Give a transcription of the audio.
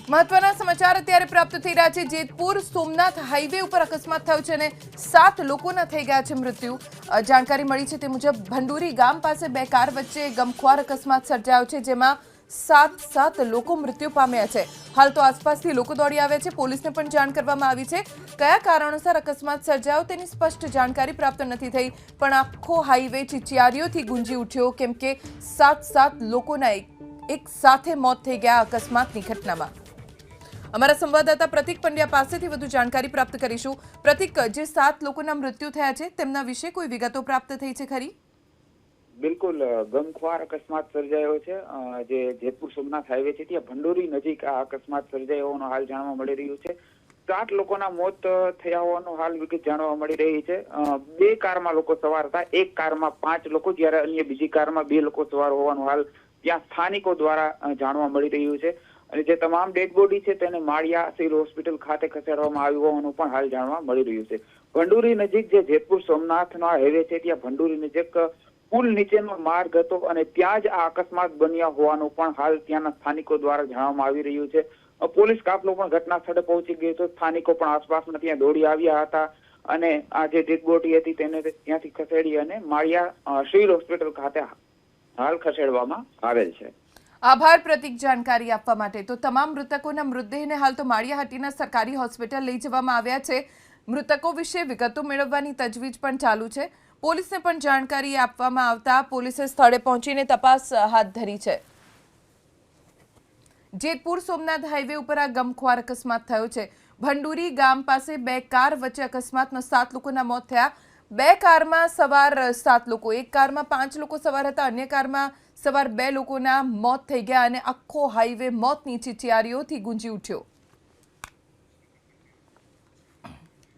એક મહત્વના સમાચાર અત્યારે પ્રાપ્ત થઈ રહ્યા છે. જેતપુર સોમનાથ હાઈવે ઉપર અકસ્માત થયો છે અને સાત લોકોના થઈ ગયા છે મૃત્યુ. જાણકારી મળી છે તે મુજબ ભંડુરી ગામ પાસે બે કાર વચ્ચે ગમખ્વાર અકસ્માત સર્જાયો છે, જેમાં સાત સાત લોકો મૃત્યુ પામ્યા છે. હાલ તો આસપાસથી લોકો દોડી આવ્યા છે. પોલીસને પણ જાણ કરવામાં આવી છે કયા કારણોસર અકસ્માત સર્જાયો તેની સ્પષ્ટ જાણકારી પ્રાપ્ત નથી થઈ, પણ આખો હાઈવે ચિચિયારીઓથી ગુંજી ઉઠ્યો, કેમ કે સાત સાત લોકોના એક એક સાથે મોત થઈ ગયા અકસ્માતની ઘટનામાં. અમારા સંવાદદાતા પ્રતિક પંડ્યા પાસેથી વધુ જાણકારી પ્રાપ્ત કરીશું. પ્રતિક, જે સાત લોકોના મૃત્યુ થયા છે, તેમના વિશે કોઈ વિગતો પ્રાપ્ત થઈ છે ખરી? બિલકુલ ગમખ્વાર અકસ્માત સર્જાયો છે. જે જેતપુર સોમનાથ હાઈવે છે, ત્યાં ભંડોરી નજીક આ અકસ્માત સર્જાયો હોવાનો હાલ જાણવા મળી રહ્યું છે. સાત લોકોના મોત થયા હોવાનો હાલ વિગત જાણવા મળી રહી છે. બે કારમાં લોકો સવાર હતા. એક કારમાં પાંચ લોકો, જ્યારે અન્ય બીજી કારમાં બે લોકો સવાર હોવાનું હાલ ત્યાં સ્થાનિકો દ્વારા જાણવા મળી રહ્યું છે. અને જે તમામ ડેડ બોડી છે તેને માળિયા સિવિલ હોસ્પિટલ ખાતે ખસેડવામાં આવ્યું હોવાનું પણ હાલ જાણવા મળી રહ્યું છે. ભંડુરી નજીક જે જેતપુર સોમનાથનો નો હાઈવે છે, ત્યાં ભંડુરી નજીક પુલ નીચેનો માર્ગ હતો અને ત્યાં જ આ અકસ્માત બન્યા હોવાનું પણ હાલ ત્યાંના સ્થાનિકો દ્વારા જાણવામાં આવી રહ્યું છે. પોલીસ કાફલો પણ ઘટના સ્થળે પહોંચી ગયો હતો સ્થાનિકો પણ આસપાસમાં ત્યાં દોડી આવ્યા હતા અને આ જે ડેડ બોડી હતી તેને ત્યાંથી ખસેડી અને માળિયા સિવિલ હોસ્પિટલ ખાતે હાલ ખસેડવામાં આવેલ છે. આભાર પ્રતિક જાણકારી આપવા માટે. તો તમામ મૃતકોના મૃતદેહને હાલ તો માળિયાહાટીના સરકારી હોસ્પિટલ લઈ જવામાં આવ્યા છે. મૃતકો વિશે વિગતો મેળવવાની તજવીજ પણ ચાલુ છે. પોલીસને પણ જાણકારી આપવામાં આવતા પોલીસે સ્થળે પહોંચીને તપાસ હાથ ધરી છે. જેતપુર સોમનાથ હાઈવે ઉપર આ ગમખ્વાર અકસ્માત થયો છે. ભંડુરી ગામ પાસે બે કાર વચ્ચે અકસ્માતમાં સાત લોકોના મોત થયા. બે કારમાં સવાર સાત લોકો, એક કારમાં પાંચ લોકો સવાર હતા, અન્ય કારમાં સવાર બે લોકોના મોત થઈ ગયા અને આખો હાઈવે મોતની ચિચિયારીઓથી ગુંજી ઉઠ્યો.